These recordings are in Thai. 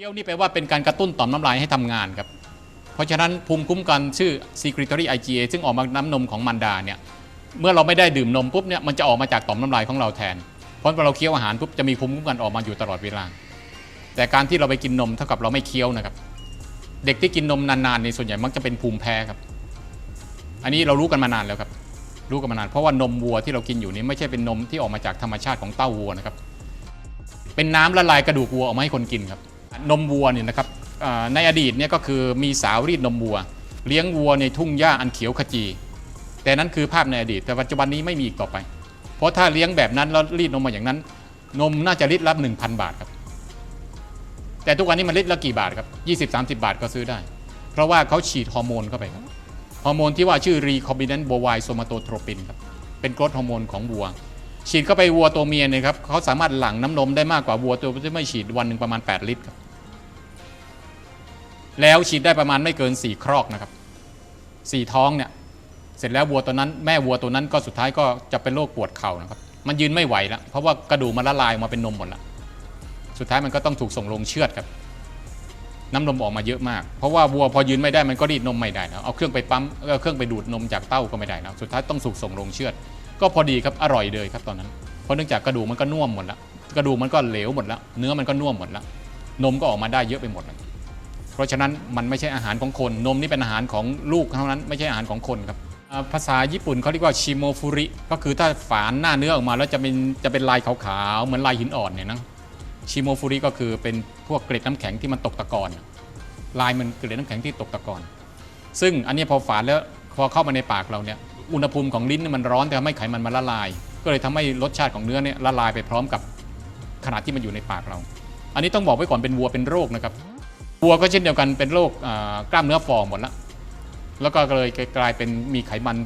เคี้ยวนี่แปลว่าเป็นการกระตุ้นต่อมน้ำลายให้ทำงานครับ เพราะฉะนั้นภูมิคุ้มกันชื่อ secretory IgA ซึ่งออกมาน้ำนมของมันดาเนี่ยเมื่อเราไม่ได้ดื่มนมปุ๊บเนี่ยมันจะออกมาจากต่อมน้ำลายของเราแทน เพราะพอเราเคี้ยวอาหารปุ๊บจะมีภูมิคุ้มกันออกมาอยู่ตลอดเวลา แต่การที่เราไปกินนมเท่ากับเราไม่เคี้ยวนะครับ เด็กที่กินนมนานๆในส่วนใหญ่มักจะเป็นภูมิแพ้ครับ อันนี้เรารู้กันมานานแล้วครับ รู้กันมานาน เพราะว่านมวัวที่เรากินอยู่นี้ไม่ใช่เป็นนมที่ออกมาจากธรรมชาติของเต้าวัวนะครับ เป็นน้ำละลายกระดูกวัวออกมาให้คนกินครับ นมวัวเนี่ยนะครับในอดีตเนี่ยก็คือมีสาวรีดนมวัว เลี้ยงวัวในทุ่งหญ้าอันเขียวขจี แต่นั้นคือภาพในอดีต แต่ปัจจุบันนี้ไม่มีอีกต่อไป เพราะถ้าเลี้ยงแบบนั้นแล้วรีดนมมาอย่างนั้น นมน่าจะลิตรละ1,000 บาทครับ แต่ทุกวันนี้มันลิตรละกี่บาทครับ20-30 บาทก็ซื้อได้ เพราะว่าเขาฉีดฮอร์โมนเข้าไปครับฮอร์โมนที่ว่าชื่อ recombinant bovine somatotropin ครับเป็นกรดฮอร์โมนของวัว ฉีดเข้าไปวัวตัวเมียเนี่ยครับเขาสามารถหลั่งน้ำนมได้มากกว่าวัวตัวที่ไม่ฉีดวันหนึ่งประมาณ 8 ลิตรครับ แล้วฉีดได้ประมาณไม่เกิน 4 ครอกนะครับสี่ท้องเนี่ยเสร็จแล้ววัวตัวนั้นแม่วัวตัวนั้นก็สุดท้ายก็จะเป็นโรคปวดเข่านะครับ มันยืนไม่ไหวแล้วเพราะว่ากระดูกมันละลายออกมาเป็นนมหมดแล้วสุดท้ายมันก็ต้องถูกส่งลงเชือดครับ น้ำนมออกมาเยอะมาก เพราะว่าวัวพอยืนไม่ได้มันก็รีดนมไม่ได้แล้วเอาเครื่องไปปั๊มเอาเครื่องไปดูดนมจากเต้าก็ไม่ได้แล้วสุดท้ายต้องถูกส่งลงเชือด ก็พอดีครับอร่อยเลยครับตอนนั้น เพราะเนื่องจากกระดูกมันก็น่วมหมดแล้วกระดูกมันก็เหลวหมดแล้วเนื้อมันก็น่วมหมดแล้วนมก็ออกมาได้เยอะไปหมดเลย ราะฉะนั้นมันไม่ใช่อาหารของคน นมนี่เป็นอาหารของลูกเท่านั้นไม่ใช่อาหารของคนครับภาษาญี่ปุ่นเขาเรียกว่าชิโมฟุริก็คือถ้าฝานหน้าเนื้อออกมาแล้วจะเป็นจะเป็นลายขาวๆเหมือนลายหินอ่อนเนี่ยนะชิโมฟุริก็คือเป็นพวกเกล็ดน้ำแข็งที่มันตกตะกอนลายมันเกล็ดน้ำแข็งที่ตกตะกอนซึ่งอันนี้พอฝานแล้วพอเข้ามาในปากเราเนี่ยอุณหภูมิของลิ้นมันร้อนแต่ทำให้ไขมันมันละลาย ก็เลยทำให้รสชาติของเนื้อเนี่ยละลายไปพร้อมกับขนาดที่มันอยู่ในปากเรา อันนี้ต้องบอกไว้ก่อนเป็นวัวเป็นโรคนะครับ วัวก็เช่นเดียวกันเป็นโรคกล้ามเนื้อฝ่อหมดแล้วแล้วก็เลยกลายเป็นมีไขมัน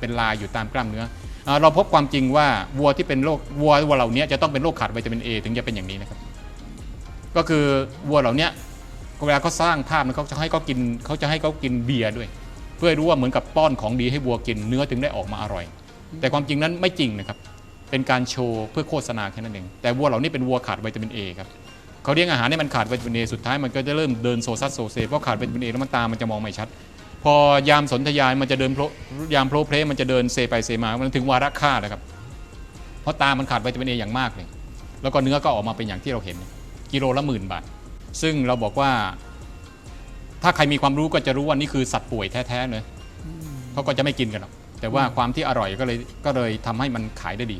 เป็นลายอยู่ตามกล้ามเนื้ออเราพบความจริงว่าวัวที่เป็นโรควัววัวเหล่านี้จะต้องเป็นโรคขาดวิตามินเอถึงจะเป็นอย่างนี้นะครับ ก็คือวัวเหล่านี้เวลาเขาสร้างภาพเขาจะให้เขากินเขาจะให้เขากินเบียร์ด้วย เพื่อรู้ว่าเหมือนกับป้อนของดีให้วัวกินเนื้อถึงได้ออกมาอร่อย แต่ความจริงนั้นไม่จริงนะครับ เป็นการโชว์เพื่อโฆษณาแค่นั้นเองแต่วัวเหล่านี้เป็นวัวขาดวิตามินเอครับ เขาเลี้ยงอาหารให้มันขาดวิตามินเอสุดท้ายมันก็จะเริ่มเดินโซซัสโซเซเพราะขาดวิตามินเอแล้วมันตามันจะมองไม่ชัด พอยามสนธยายมันจะเดินโยามโพลเพลมันจะเดินเซไปเซมามันถึงวาระฆ่าแล้วครับเพราะตามันขาดวิตามินเออย่างมากเลยแล้วก็เนื้อก็ออกมาเป็นอย่างที่เราเห็นกิโลละหมื่นบาท ซึ่งเราบอกว่า ถ้าใครมีความรู้ก็จะรู้ว่านี่คือสัตว์ป่วยแท้ๆเลยเขาก็จะไม่กินกันหรอกแต่ว่าความที่อร่อยก็เลยก็เลยทำให้มันขายได้ดี